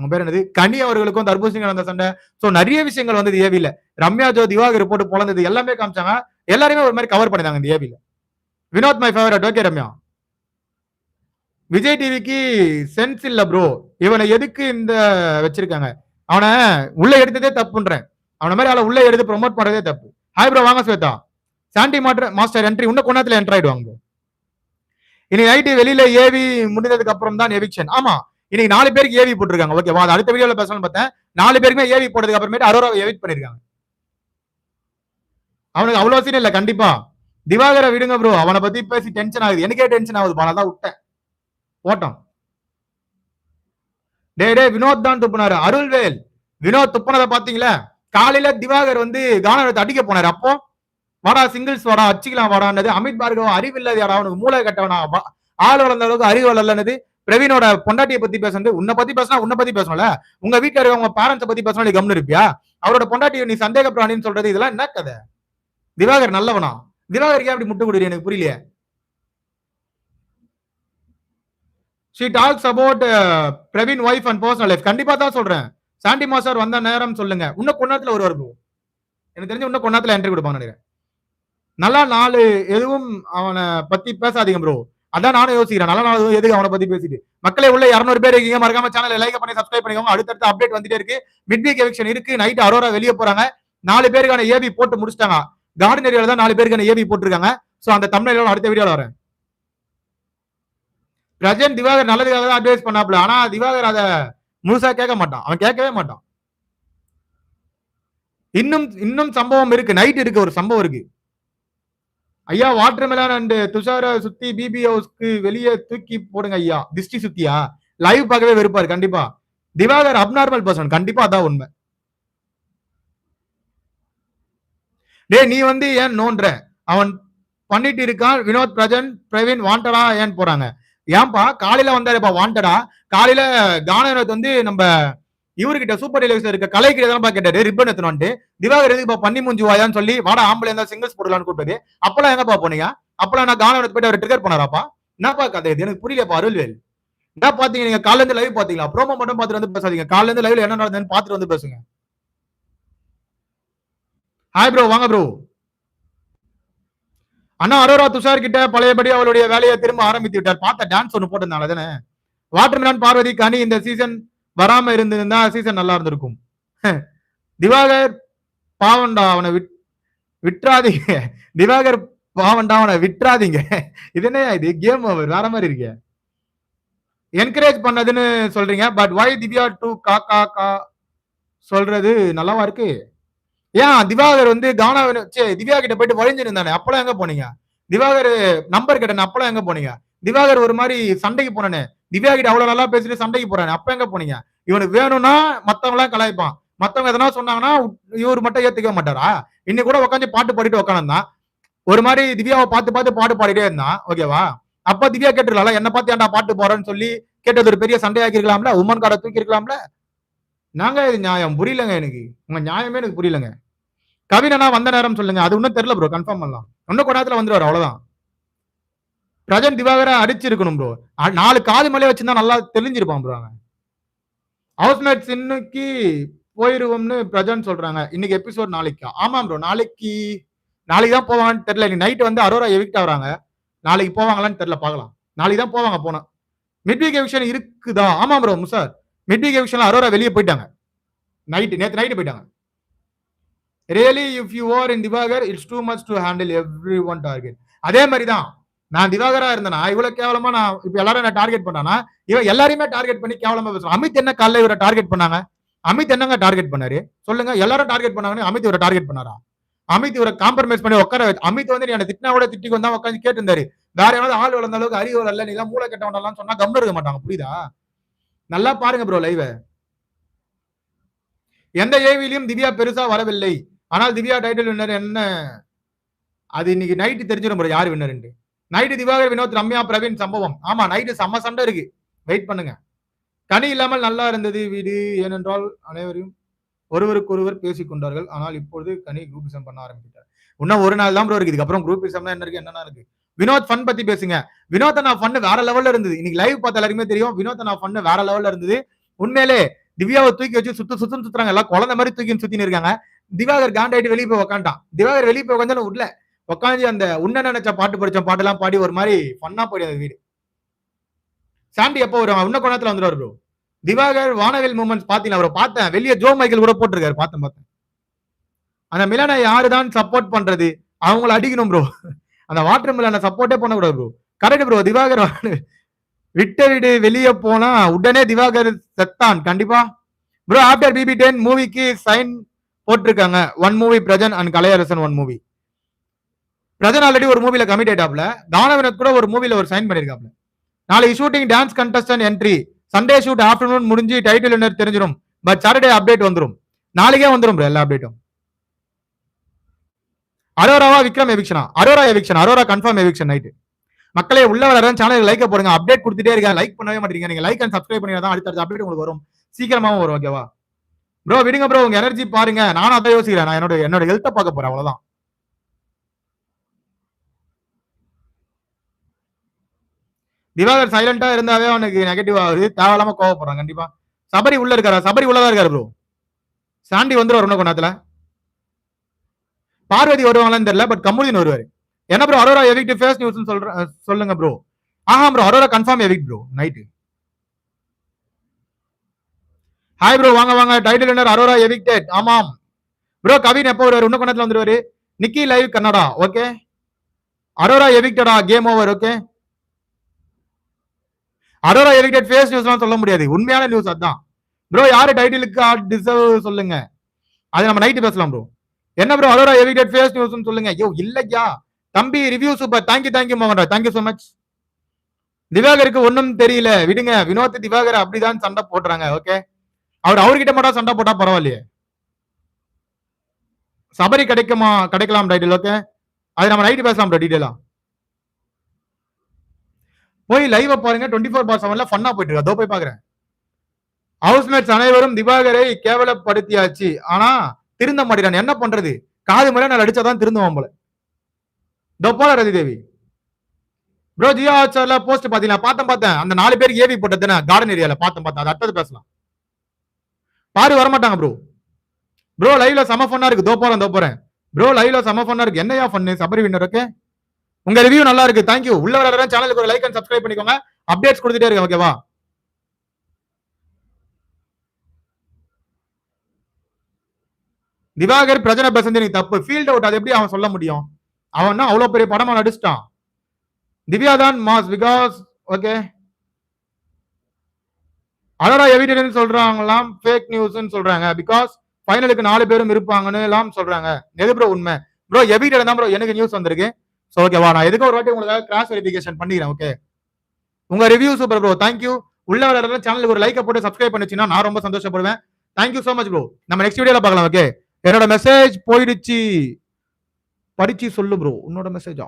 அவங்க பேர் என்னது? கனி அவர்களுக்கும் தர்பூசணி நடந்த சண்டை. ஸோ நிறைய விஷயங்கள் வந்து ஏவில. ரம்யா ஜோ திவாகர் போட்டு பிறந்தது எல்லாமே காமிச்சாங்க. எல்லாருமே ஒரு மாதிரி கவர் பண்ணிருந்தாங்க இந்த ஏவில. Vinoth my favourite okay Ramya. Vijay டிவிக்கு சென்ஸ் இல்ல ப்ரோ இவனை எதுக்கு இந்த வச்சிருக்காங்க? அவனை உள்ள எடுத்ததே தப்புன்றேன். அவன மாதிரி அவளை உள்ள எடுத்து ப்ரொமோட் பண்றதே தப்பு. ஹாய் ப்ரோ வாங்க ஸ்வேதா. சாண்டி மாட்டர் மாஸ்டர் என்ட்ரி இன்னும் கொண்டாத்துல என்ட்ரு ஆயிடுவாங்க இனி ஐடி நைட்டு வெளியில ஏவி முடிந்ததுக்கு அப்புறம் தான் எவிக்ஷன் ஆமா. இன்னைக்கு நாலு பேருக்கு ஏவி போட்டிருக்காங்க. ஓகேவா அது அடுத்த வீடியோல பேசணும்னு பார்த்தேன். நாலு பேருக்குமே ஏவி போட்டதுக்கு அப்புறமேட்டு அரோராவை எவிட் பண்ணிருக்காங்க. அவனுக்கு அவ்வளவு சீன் இல்ல கண்டிப்பா. திவாகரை விடுங்க ப்ரோ அவனை பத்தி பேசி டென்ஷன் ஆகுது. எனக்கே டென்ஷன் ஆகுது பணம் தான் விட்டேன். போட்டோம். டேய் டே வினோத் தான் துப்புனாரு. அருள்வேல். வினோத் துப்புனதை பாத்தீங்களா காலையில திவாகர் வந்து கானத்தை அடிக்க போனாரு. அப்போ வாடா சிங்கிள்ஸ் வாடா அச்சிக்கலாம் வாடான்னது. அமித் பார்கவ் அறிவில்லாத யாரா? அவனுக்கு மூளை கட்டவனா? ஆள் வளர்ந்த அளவுக்கு அறிவு வளர்லன்னது. பிரவீனோட பொண்டாட்டியை பத்தி பேசுறது உன்னை பத்தி பேசினா உன்னை பத்தி பேசணும்ல உங்க வீட்டுல இருக்க உங்க பேரண்ட்ஸ் பத்தி பேசணும் நீ கம்னு இருப்பியா? அவரோட பொண்டாட்டியை நீ சந்தேக பிராணின்னு சொல்றது இதெல்லாம் என்ன கதை? திவாகர் நல்லவனா? திவாகருக்கு ஏன் அப்படி முட்டு கொடுக்குறீ எனக்கு புரியலையே? She talks about Praveen wife and personal life கண்டிப்பா தான் சொல்றேன். சாண்டி மாஸ்டர் வந்த நேரம் சொல்லுங்க. இன்னும் கொண்டாத்துல ஒரு வருவோம் எனக்கு தெரிஞ்சு இன்னும் கொண்டாத்துல என்ட்ரி கொடுப்பாங்க நினைக்கிறேன். நல்லா நாலு எதுவும் அவனை பத்தி பேசாதீங்க ப்ரோ அதான் நானும் யோசிக்கிறேன். நல்ல நாள் எதுவும் எதுக்கு அவனை பத்தி பேசிட்டு? மக்களே உள்ள இரநூறு பேர் இருக்கீங்க. மறக்காம சேனலை லைக் பண்ணி சப்ஸ்கிரைப் பண்ணிக்கோங்க. அடுத்தடுத்து அப்டேட் வந்துட்டே இருக்கு. மிட் வீக் எவிக்ஷன் இருக்கு. நைட் அரோரா வெளியே போறாங்க. நாலு பேருக்கான ஏபி போட்டு முடிச்சிட்டாங்க. கார்டன் ஏரியால தான் நாலு பேருக்கான ஏபி போட்டிருக்காங்க. சோ அந்த தமிழ்நாடு அடுத்த வீடியோல வரேன். ரஜன் திவாகர் நல்லதுக்காக தான் அட்வைஸ் பண்ணாப்ல ஆனா திவாகர் அதை முழுசா கேட்க மாட்டான். அவன் கேட்கவே மாட்டான். இன்னும் இன்னும் சம்பவம் இருக்கு. நைட் இருக்கு ஒரு சம்பவம் இருக்கு. ஐயா வாட்டர் மெலான் அண்ட் துஷார சுத்தி பிபி ஹவுஸ்க்கு வெளியே தூக்கி போடுங்க ஐயா. திஷ்டி சுத்தியா? லைவ் பார்க்கவே வெறுப்பாரு கண்டிப்பா. திவாகர் அப்நார்மல் பர்சன் கண்டிப்பா அதான் உண்மை. டேய் நீ வந்து ஏன் நோன்ற அவன் பண்ணிட்டு இருக்கான் வினோத் பிரஜன் பிரவீன் வாண்டடா ஏன் போறாங்க? ஏன்பா காலையில வந்தாருப்பா வாண்டடா காலையில கான வினோத் வந்து நம்ம இவர்கிட்ட சூப்பர் டெலிவிஷன் இருக்க கலை கிட்ட கேட்டாரு ரிப்பன் எடுத்துனோன்ட்டு திவாகர் எதுக்கு பண்ணி மூஞ்சி வாயான்னு சொல்லி வாடா ஆம்பளை இருந்தா சிங்கிள்ஸ் போடலான்னு கூப்பிட்டது அப்பெல்லாம் எங்கப்பா போனீங்க? அப்பெல்லாம் நான் கானம் எடுத்து போயிட்டு அவர் ட்ரிகர் பண்ணாராப்பா? என்னப்பா கதை இது? எனக்கு புரியலப்பா அருள்வேல் என்ன பாத்தீங்க நீங்க காலைல இருந்து லைவ் பாத்தீங்களா? ப்ரோமோ மட்டும் பாத்துட்டு வந்து பேசாதீங்க. காலைல இருந்து லைவ்ல என்ன நடந்ததுன்னு பாத்துட்டு வந்து பேசுங்க. ஹாய் ப்ரோ வாங்க ப்ரோ அண்ணா அரோரா துஷார் கிட்ட பழையபடி அவளுடைய வேலையை திரும்ப ஆரம்பித்து விட்டார். பார்த்த டான்ஸ் ஒன்று போட்டிருந்தாங்க தானே வாட்டர்மேன் பார்வதி கனி இந்த சீசன் வராம இருந்திருந்தா சீசன் நல்லா இருந்திருக்கும். திவாகர் பாவண்டா அவனை விட் விட்டுறாதீங்க. திவாகர் பாவண்டா அவனை விட்டுறாதீங்க. இது என்ன இது கேம் அவர் வேற மாதிரி இருக்கே. என்கரேஜ் பண்ணதுன்னு சொல்றீங்க பட் வை திவ்யா டு கா கா கா சொல்றது நல்லாவா இருக்கு? ஏன் திவாகர் வந்து கானா சே திவ்யா கிட்ட போயிட்டு வழிஞ்சிருந்தானே அப்பெல்லாம் எங்க போனீங்க? திவாகர் நம்பர் கேட்டேன் அப்பெல்லாம் எங்க போனீங்க? திவாகர் ஒரு மாதிரி சண்டைக்கு போனானே. திவ்யா கிட்ட அவ்வளவு நல்லா பேசிட்டு சண்டைக்கு போறானே அப்ப எங்க போனீங்க? இவனுக்கு வேணும்னா மத்தவங்களாம் கலாய்ப்பான். மத்தவங்க எதனா சொன்னாங்கன்னா இவர் மட்டும் ஏத்துக்க மாட்டாரா? இன்னைக்கு கூட உட்காந்து பாட்டு பாடிட்டு உட்காந்தான் ஒரு மாதிரி திவ்யாவை பார்த்து பார்த்து பாட்டு பாடிட்டே இருந்தான் ஓகேவா அப்ப திவ்யா கேட்டுருக்கலாம்ல என்ன பார்த்து ஏன்டா பாட்டு போறேன்னு சொல்லி கேட்டது ஒரு பெரிய சண்டையாக்கி இருக்கலாம்ல உமன் கார்டை தூக்கி இருக்கலாம்ல நாங்க இது நியாயம்? புரியலங்க எனக்கு. உங்க நியாயமே எனக்கு புரியலங்க. கவினா வந்த நேரம் சொல்லுங்க. அது இன்னும் தெரியல ப்ரோ கன்ஃபார்ம் பண்ணலாம். இன்னும் கொஞ்ச நேரத்துல வந்துருவாரு அவ்வளவுதான். பிரஜன் திவாகரை அடிச்சிருக்கணும் ப்ரோ நாலு காது மலையை வச்சிருந்தா நல்லா தெளிஞ்சிருப்பான் ப்ரோ அவன். ஹவுஸ்மேட் இன்னைக்கு போயிருவோம்னு பிரஜன் சொல்றாங்க. இன்னைக்கு எபிசோட் நாளைக்கு. ஆமாம் ப்ரோ நாளைக்கு நாளைக்கு தான் போவாங்கன்னு தெரியல. இன்னைக்கு நைட் வந்து அரோரா எவிக்ட் ஆகுறாங்க. நாளைக்கு போவாங்களான்னு தெரியல பார்க்கலாம். நாளைக்கு தான் போவாங்க போனா. மிட்விக் எவிக்ஷன் இருக்குதா? ஆமாம் ப்ரோ முசார். மிட்வீக் எவிக்ஷன்ல அரோரா வெளியே போயிட்டாங்க. நைட்டு நேற்று நைட்டு போயிட்டாங்க. Really if you are in Diwakar it's too much to handle everyone target அதே மாதிரி தான். நான் திவாகரா இருந்தேனா இவ்வளவு கேவலமா நான் இப்ப எல்லாரும் என்ன டார்கெட் பண்ணானா? இவன் எல்லாரையுமே டார்கெட் பண்ணி கேவலமா பேசுறான் அமித் என்ன காலைல இவரை டார்கெட் பண்ணாங்க? அமித் என்னங்க டார்கெட் பண்ணாரு? சொல்லுங்க எல்லாரும் டார்கெட் பண்ணாங்கன்னு அமித் இவரை டார்கெட் பண்ணாரா? அமித் இவரை காம்ப்ரமைஸ் பண்ணி உட்கார அமித் வந்து நீ என்ன திட்டினா கூட திட்டிக்கு வந்தா உட்காந்து கேட்டிருந்தாரு. வேற யாராவது ஆள் வளர்ந்த அளவுக்கு அறிவு வரல நீ எல்லாம் மூளை கெட்டவனெல்லாம் சொன்னா கம்னு இருக்க மாட்டாங்க புரியுதா? நல்லா பாருங்க ப்ரோ லைவ எந்த ஏவிலையும் திவ்யா பெருசா வரவில்லை. ஆனால் திவ்யா டைட்டில் வின்னர் என்ன? அது இன்னைக்கு நைட்டு தெரிஞ்சிடும் ப்ரோ யார் வின்னர் நைட்டு திவாகர் வினோத் ரம்யா பிரவீன் சம்பவம். ஆமா நைட்டு செம்ம சண்டை இருக்கு. வெயிட் பண்ணுங்க. கனி இல்லாமல் நல்லா இருந்தது வீடு ஏனென்றால் அனைவரையும் ஒருவருக்கொருவர் பேசிக் கொண்டார்கள் ஆனால் இப்பொழுது கனி குரூப்பிசம் பண்ண ஆரம்பிச்சிட்டார். இன்னும் ஒரு நாள் தான் ப்ரோ இருக்கு இதுக்கப்புறம் குரூப்பிசம்னா என்ன இருக்கு? என்னன்னா இருக்கு? வினோத் ஃபன் பத்தி பேசுங்க. வினோத் நான் ஃபன் வேற லெவல்ல இருந்தது. இன்னைக்கு லைவ் பார்த்த எல்லாருமே தெரியும். வினோத் நான் ஃபன் வேற லெவல்ல இருந்தது. உண்மையிலே திவ்யாவை தூக்கி வச்சு சுத்து சுத்தம் சுத்துறாங்க. எல்லாம் குழந்தை மாதிரி தூக்கி சுத்தின்னு இருக்காங்க. திவாகர் காண்டாயிட்டு வெளியே போய் உக்காண்டான் திவாகர் வெளியே போய் உட்காந்தாலும் உள்ள உட்காந்து அந்த உன்ன நினைச்ச பாட்டு படிச்ச பாட்டெல்லாம் பாடி ஒரு மாதிரி ஃபன்னா அந்த வீடு. சாண்டி எப்போ வரும்? உன்ன கோணத்துல வந்துருவாரு ப்ரோ திவாகர் வானவில் மூமெண்ட்ஸ் பாத்தீங்களா அவரை பார்த்தேன். வெளியே ஜோ மைக்கேல் கூட போட்டிருக்காரு. பார்த்தேன் பார்த்தேன். அந்த மிலனை யாரு தான் சப்போர்ட் பண்றது? அவங்கள அடிக்கணும் ப்ரோ அந்த வாட்டர் மிலனை சப்போர்ட்டே பண்ணக்கூடாது ப்ரோ கரெக்ட் ப்ரோ திவாகர் விட்ட வீடு வெளியே போனா உடனே திவாகர் செத்தான். கண்டிப்பா. ப்ரோ ஆஃப்டர் பிபி டென் மூவிக்கு சைன் போட்டிருக்காங்க. One movie Prajin and Kalaiyarasan one movie Prajin already ஒரு மூவில கமிட் ஆயிட்டாப்ல தானவினத் கூட ஒரு மூவில ஒரு சைன் பண்ணிருக்காப்ல நாளைக்கு shooting dance contestant entry Sunday shoot afternoon முடிஞ்சு டைட்டில் என்ன தெரிஞ்சிடும் பட் சாட்டர்டே அப்டேட் வந்துடும் நாளைக்கே வந்துடும் ப்ரோ எல்லா அப்டேட்டும் அரோராவா Vikram எவிக்ஷனா Aurora eviction Aurora confirm eviction night மக்களே உள்ள வர சேனல் லைக்க போடுங்க. அப்டேட் கொடுத்துட்டே இருக்கேன். லைக் பண்ணவே மாட்டீங்க நீங்க லைக் அண்ட் சப்ஸ்கிரைப் பண்ணி தான் அடுத்த அப்டேட் உங்களுக்கு வரும். சீக்கிரமாவும் வரும் ஓகேவா ப்ரோ விடுங்க ப்ரோ உங்க எனர்ஜி பாருங்க. நானும் அதான் யோசிக்கிறேன். நான் என்னோட என்னோட ஹெல்த்தை பார்க்க போறேன். அவ்வளவுதான். திவாகர் சைலண்டா இருந்தாவே அவனுக்கு நெகட்டிவ் ஆகுது. தேவையில்லாம கோவப்படுறான் கண்டிப்பா. சபரி உள்ள இருக்காரா? சபரி உள்ளதா இருக்காரு ப்ரோ சாண்டி வந்துருவார் இன்னும் கொண்டாத்துல பார்வதி வருவாங்களான்னு தெரியல பட் கமுதின் வருவாரு. என்ன bro Aurora evict fake news சொல்ற சொல்லுங்க ப்ரோ ஆஹா bro Aurora confirm evict bro night hi bro வாங்க வாங்க. டைட்டில் வின்னர் அரோரா எவிக்டட் ஆமாம். ப்ரோ கவின் எப்போ வருவார்? இன்னும் கொண்டத்துல வந்துருவாரு. நிக்கி live Kannada okay Arora எவிக்டடா game over okay Aurora evicted fake நியூஸ்லாம் சொல்ல முடியாது. உண்மையான நியூஸ் அதுதான் ப்ரோ யாரு டைட்டிலுக்கு டிசர்வ் சொல்லுங்க. அது நம்ம நைட்டு பேசலாம் ப்ரோ என்ன ப்ரோ அரோரா எலிக்டட் ஃபேஸ் நியூஸ்னு சொல்லுங்க. ஐயோ இல்லையா? தம்பி review super thank you thank you மோகன் தேங்க்யூ ஸோ மச் திவாகருக்கு ஒன்றும் தெரியல. விடுங்க. வினோத் திவாகர் அப்படிதான் சண்டை போடுறாங்க ஓகே அவர் அவர்கிட்ட மட்டும் சண்டை போட்டா பரவாயில்லையே. சபரி கிடைக்குமா? கிடைக்கலாம் டைட்டில் ஓகே அது நம்ம நைட்டு பேசலாம் ப்ரோ டீட்டெயிலாக போய் லைவ் பாருங்க. டுவெண்ட்டி ஃபோர் பார் செவன்ல ஃபன்னா போயிட்டு இருக்கா. அதோ போய் பாக்குறேன். ஹவுஸ்மேட்ஸ் அனைவரும் திவாகரை கேவலப்படுத்தியாச்சு. ஆனா திருந்த மாட்டேறான். என்ன பண்றது? காது மேல நான் அடிச்சாதான் திருந்துவான் போல. இதோ போல ரதி தேவி. ப்ரோ ஜியோ ஹாட்ஸ்டார்ல போஸ்ட் பாத்தீங்களா பார்த்தேன் பார்த்தேன். அந்த நாலு பேருக்கு ஏவி போட்டதுன்னு கார்டன் ஏரியால பார்த்தேன் பார்த்தேன். அது அடுத்தது பேசலாம். பாரு வரமாட்டாங்க ப்ரோ ப்ரோ லைவ்ல செம ஃபன்னா இருக்கு. தோ போறேன் தோ போறேன். ப்ரோ லைவ்ல செம ஃபன்னா இருக்கு. என்னையா ஃபன்னு சபரி வின்னர் ஓகே உங்க ரிவ்யூ நல்லா இருக்கு தேங்க்யூ உள்ள வர சேனலுக்கு ஒரு லைக் அண்ட் சப்ஸ்கிரைப் பண்ணிக்கோங்க. அப்டேட்ஸ் கொடுத்துட்டே இருக்கேன் ஓகேவா திவாகர் பிரஜன பசந்தி தப்பு. ஃபீல்ட் அவுட் அது எப்படி அவன் சொல்ல முடியும்? அவன் அவ்வளவு பெரிய படமா நடிச்சிட்டான்? திவ்யா தான் மாஸ் பிகாஸ் ஓகே அலரா எவிடன்ஸ் சொல்றாங்களாம் ஃபேக் நியூஸ்ன்னு சொல்றாங்க. பிகாஸ் ஃபைனலுக்கு நாலு பேரும் இருப்பாங்கன்னு எல்லாம் சொல்றாங்க. எது ப்ரோ உண்மை? ப்ரோ எவிடன் தான் ப்ரோ எனக்கு நியூஸ் வந்திருக்கு. ஸோ ஓகேவா நான் எதுக்கு ஒரு வாட்டி உங்களுக்கு கிராஸ் வெரிஃபிகேஷன் பண்ணிக்கிறேன் ஓகே உங்க review super bro thank you உள்ள வர சேனலுக்கு ஒரு லைக்கை போட்டு சப்ஸ்கிரைப் பண்ணிச்சுன்னா நான் ரொம்ப சந்தோஷப்படுவேன். Thank you so much bro நம்ம நெக்ஸ்ட் வீடியோல பார்க்கலாம் ஓகே என்னோட மெசேஜ் போயிடுச்சு. படிச்சு சொல்லு ப்ரோ உன்னோட மெசேஜா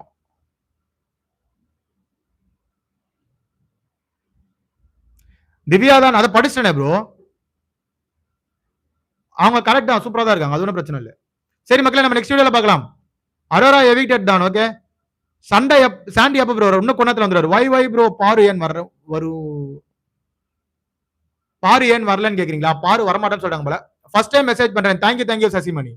திவ்யா தான் அதை படிச்சிட்டேனே ப்ரோ அவங்க கரெக்டா சூப்பரா தான் இருக்காங்க அது ஒன்றும் பிரச்சனை இல்லை. சரி மக்களே நம்ம நெக்ஸ்ட் வீடியோல பார்க்கலாம். அரோரா எவிக்டட் தான் ஓகே சண்டை சாண்டி அப்ப ப்ரோ இன்னும் கொண்டத்துல வந்துருவாரு. வை வை ப்ரோ பாரு ஏன் வர்ற வரும் பாரு ஏன் வரலன்னு கேக்குறீங்களா? பாரு வரமாட்டேன்னு சொல்றாங்க போல. ஃபர்ஸ்ட் டைம் மெசேஜ் பண்றேன். Thank you thank you Sasimani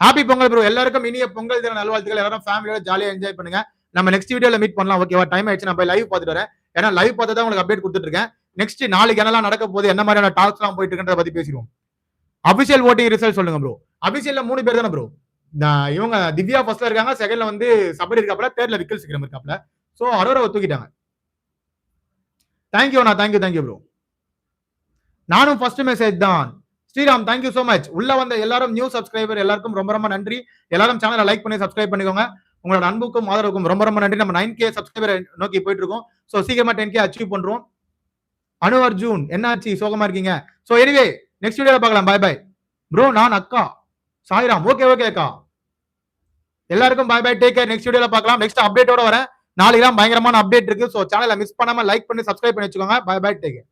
happy Pongal bro எல்லாருக்கும் இனிய பொங்கல் தின நல்வாழ்த்துக்கள். எல்லாரும் ஃபேமிலியோட ஜாலியா என்ஜாய் பண்ணுங்க. நம்ம நெக்ஸ்ட் வீடியோல மீட் பண்ணலாம். ஓகேவா டைம் ஆயிடுச்சு. நான் போய் லைவ் பார்த்துட்டு வரேன். ஏன்னா லைவ் பார்த்து தான் உங்களுக்கு அப்டேட் கொடுத்துட்டு இருக்கேன். நெக்ஸ்ட் நாளைக்கு என்னெல்லாம் நடக்க போகுது என்ன மாதிரியான டாக்ஸ் எல்லாம் போயிட்டு இருக்குன்றத பத்தி பேசிடுவோம். அபிஷியல் ஓட்டிங் ரிசல்ட் சொல்லுங்க ப்ரோ அபிஷியல்ல மூணு பேர் தானே ப்ரோ இவங்க திவ்யா ஃபர்ஸ்ட்ல இருக்காங்க செகண்ட்ல வந்து சபரி இருக்காப்ல தேர்ட்ல விக்கல் சிக்கிரம் இருக்காப்ல ஸோ அரோரவை தூக்கிட்டாங்க. Thank you Anna. Thank you thank you bro நானும் ஃபர்ஸ்ட் மெசேஜ் தான். ஸ்ரீராம் தேங்க்யூ ஸோ மச் உள்ள வந்த எல்லாரும் நியூ சப்ஸ்கிரைபர் எல்லாருக்கும் ரொம்ப ரொம்ப நன்றி. எல்லாரும் சேனலை லைக் பண்ணி சப்ஸ்கிரைப் பண்ணிக்கோங்க. உங்களோட அன்புக்கும் ஆதரவுக்கும் ரொம்ப ரொம்ப நன்றி. நம்ம நைன் கே சப்ஸ்கிரைபர் நோக்கி போயிட்டு இருக்கோம் ஸோ சீக்கிரமா டென் கே அச்சீவ் பண்றோம். அனு அர்ஜுன் என்னாச்சு? சோகமா இருக்கீங்க? ஸோ எனிவே நெக்ஸ்ட் வீடியோல பார்க்கலாம். பாய் பை ப்ரோ நான் அக்கா. சாய்ராம் ஓகே ஓகே அக்கா. எல்லாருக்கும் bye bye take care next வீடியோல பார்க்கலாம். நெக்ஸ்ட் அப்டேட்டோட வரேன். நாளைக்கு தான் பயங்கரமான அப்டேட் இருக்கு. சோ சேனலை மிஸ் பண்ணாம லைக் பண்ணி சப்ஸ்கிரைப் பண்ணி வச்சுக்கோங்க. By bye take care